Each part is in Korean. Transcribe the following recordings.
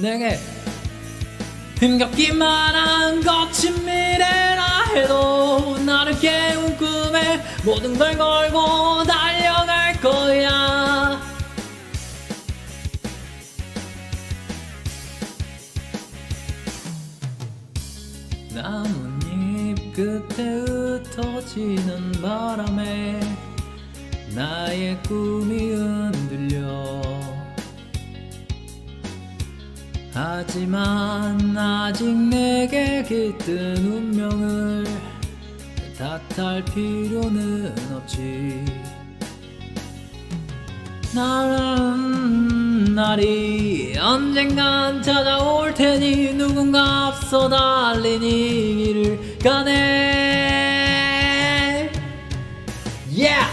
내게 힘겹기만 한 거친 미래라 해도 나를 깨운 꿈에 모든 걸 걸고 달려갈 거야. 나뭇잎 끝에 흩어지는 바람에 나의 꿈이 하지만 아직 내게 깃든 운명을 탓할 필요는 없지 나는 날이 언젠간 찾아올 테니 누군가 앞서 달린 이 길을 가네 Yeah!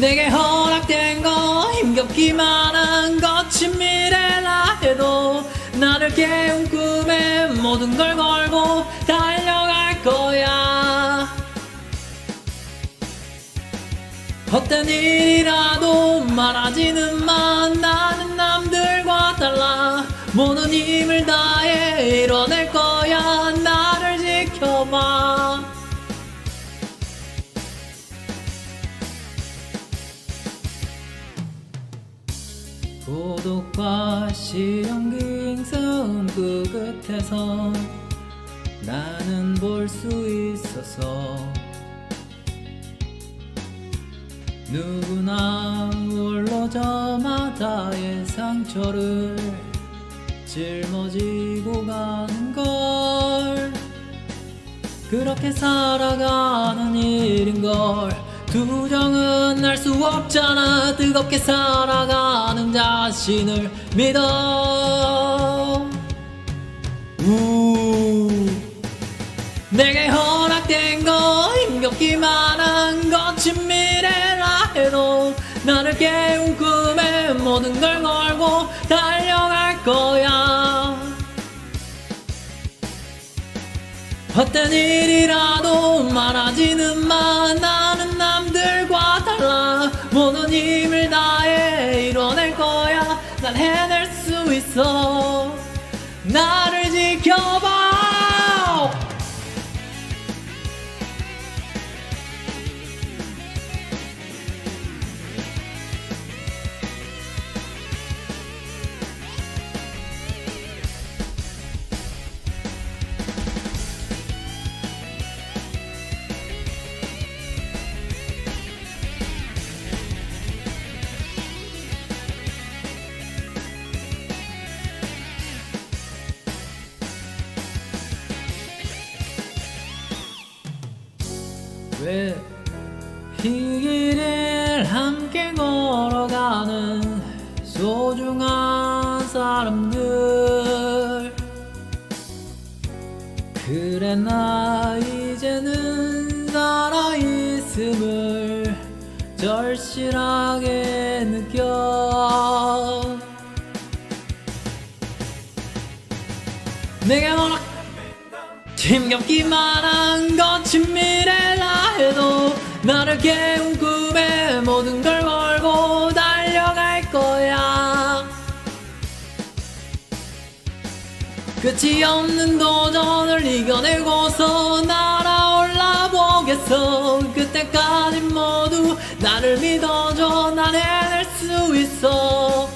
내게 허락된 거 힘겹기만 한 해도 나를 깨운 꿈에 모든 걸 걸고 달려갈 거야. 헛된 일이라도 말하지는 마. 나는 남들과 달라. 모든 힘을 다해 이뤄낼 거야. 나를 지켜봐 고독과 실용기승 그 끝에서 나는 볼 수 있어서 누구나 홀로 저마다의 상처를 짊어지고 가는 걸. 그렇게 살아가는 일인 걸 두정은 알 수 없잖아. 뜨겁게 살아가는 자신을 믿어. 우. 내게 허락된 거 힘겹기만 한 거친 미래라 해도 나를 깨운 꿈에 모든 걸 걸고 달려갈 거야. 헛된 일이라도 말하지는 마 달라 모든 힘을 다해 이뤄낼 거야. 난 해낼 수 있어. 나 왜 이 길을 함께 걸어가는 소중한 사람들? 그래 나 이제는 살아있음을 절실하게 느껴. 내게 허락 힘겹기만 한 깨운 꿈에 모든 걸 걸고 달려갈 거야. 끝이 없는 도전을 이겨내고서 날아올라 보겠어. 그때까지 모두 나를 믿어줘. 난 해낼 수 있어